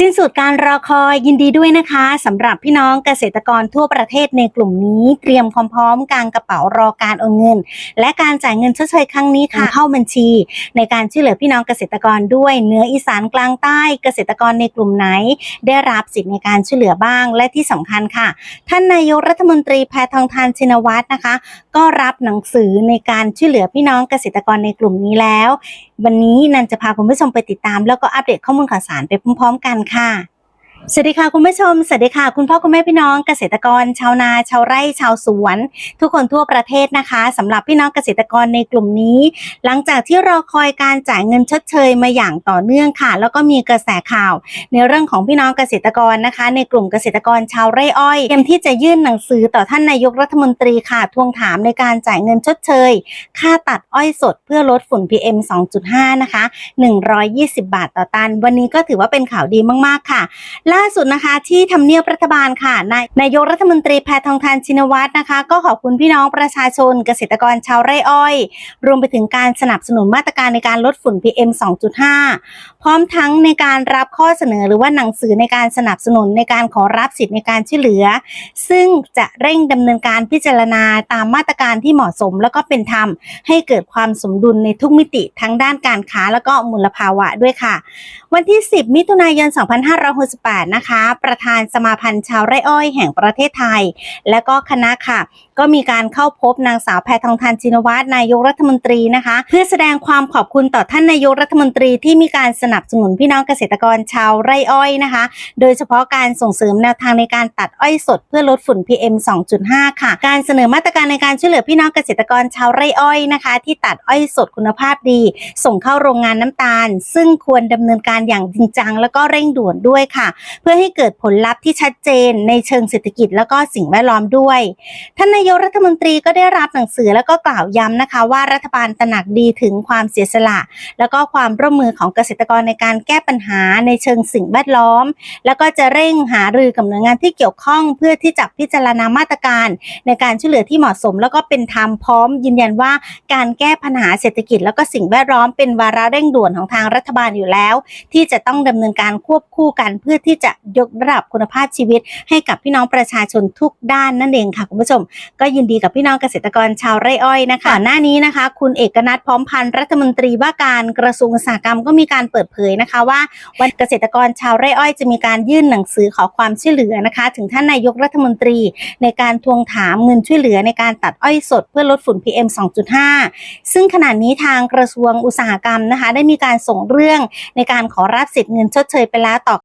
สิ้นสุดการรอคอยยินดีด้วยนะคะสำหรับพี่น้องเกษตรกรทั่วประเทศในกลุ่มนี้ เตรียมความพร้อมกางกระเป๋ารอการโอนเงิน และการจ่ายเงินชดเชยครั้งนี้ค่ะเข้าบัญชี ในการช่วยเหลือพี่น้องเกษตรกรด้วยเหนืออีสานกลางใต้เกษตรกรในกลุ่มไหน ได้รับสิทธิ์ในการช่วยเหลือบ้างและที่สำคัญค่ะ ท่านนายกรัฐมนตรีแพทองทานชินวัตรนะคะ ก็รับหนังสือในการช่วยเหลือพี่น้องเกษตรกรในกลุ่มนี้แล้ว วันนี้นันจะพาคุณผู้ชมไปติดตาม แล้วก็อัปเดตข้อมูลข่าวสารไปพร้อมๆ กันค่ะ สวัสดีค่ะคุณผู้ชม สวัสดีค่ะ คุณพ่อคุณแม่พี่น้องเกษตรกร ชาวนาชาวไร่ชาวสวน ทุกคนทั่วประเทศนะคะสำหรับพี่น้องเกษตรกรในกลุ่มนี้ หลังจากที่รอคอยการจ่ายเงินชดเชยมาอย่างต่อเนื่องค่ะ แล้วก็มีกระแสข่าว ในเรื่องของพี่น้องเกษตรกรนะคะ ในกลุ่มเกษตรกรชาวไร่อ้อยเตรียมที่จะยื่นหนังสือต่อท่านนายกรัฐมนตรีค่ะทวงถามในการจ่ายเงินชดเชย ค่าตัดอ้อยสดเพื่อลดฝุ่น PM 2.5 นะคะ 120 บาทต่อตัน วันนี้ก็ถือว่าเป็นข่าวดีมากๆค่ะล่าสุดนะคะ ที่ทำเนียบรัฐบาลค่ะนายนายกรัฐมนตรีแพทองทานชินวัตรนะคะ ก็ขอบคุณพี่น้องประชาชนเกษตรกรชาวไร่อ้อย รวมไปถึงการสนับสนุนมาตรการในการลดฝุ่น PM 2.5 พร้อมทั้งในการรับข้อเสนอหรือว่าหนังสือในการสนับสนุนในการขอรับสิทธิ์ในการช่วยเหลือ ซึ่งจะเร่งดำเนินการพิจารณาตามมาตรการที่เหมาะสม แล้วก็เป็นธรรมให้เกิดความสมดุลในทุกมิติทั้งด้านการค้าแล้วก็มลภาวะด้วยค่ะ วันที่ 10 มิถุนายน 2568นะคะ ประธานสมาพันธ์ชาวไร่อ้อยแห่งประเทศไทย และก็คณะค่ะ ก็มีการเข้าพบนางสาวแพทองทานชินวัตรนายกรัฐมนตรีนะคะ เพื่อแสดงความขอบคุณต่อท่านนายกรัฐมนตรีที่มีการสนับสนุนพี่น้องเกษตรกรชาวไร่อ้อยนะคะ โดยเฉพาะการส่งเสริมแนวทางในการตัดอ้อยสดเพื่อลดฝุ่น PM 2.5 ค่ะ การเสนอมาตรการในการช่วยเหลือพี่น้องเกษตรกรชาวไร่อ้อยนะคะ ที่ตัดอ้อยสดคุณภาพดี ส่งเข้าโรงงานน้ำตาล ซึ่งควรดำเนินการอย่างจริงจัง แล้วก็เร่งด่วนด้วยค่ะเพื่อให้เกิดผลลัพธ์ที่ชัดเจนในเชิงเศรษฐกิจแล้วก็สิ่งแวดล้อมด้วย ท่านนายกรัฐมนตรีก็ได้รับหนังสือแล้วก็กล่าวย้ำนะคะ ว่ารัฐบาลตระหนักดีถึงความเสียสละ แล้วก็ความร่วมมือของเกษตรกรในการแก้ปัญหาในเชิงสิ่งแวดล้อม แล้วก็จะเร่งหารือกับหน่วยงานที่เกี่ยวข้อง เพื่อที่จะพิจารณามาตรการ ในการช่วยเหลือที่เหมาะสม แล้วก็เป็นธรรมพร้อม ยืนยันว่าการแก้ปัญหาเศรษฐกิจ แล้วก็สิ่งแวดล้อมเป็นวาระเร่งด่วนของทางรัฐบาลอยู่แล้ว ที่จะต้องดำเนินการควบคู่กันเพื่อที่ที่จะยกระดับคุณภาพชีวิต ให้กับพี่น้องประชาชนทุกด้านนั่นเองค่ะคุณผู้ชม ก็ยินดีกับพี่น้องเกษตรกรชาวไร่อ้อยนะคะก่อนหน้านี้นะคะ คุณเอกนัทพร้อมพันธ์รัฐมนตรีว่าการกระทรวงอุตสาหกรรมก็มีการเปิดเผยนะคะว่าวันเกษตรกรชาวไร่อ้อยจะมีการยื่นหนังสือขอความช่วยเหลือนะคะ ถึงท่านนายกรัฐมนตรีในการทวงถามเงินช่วยเหลือในการตัดอ้อยสดเพื่อลดฝุ่น PM 2.5 ซึ่งขณะนี้ทางกระทรวงอุตสาหกรรมนะคะ ได้มีการส่งเรื่องในการขอรับสิทธิ์เงินชดเชยไปแล้วต่อ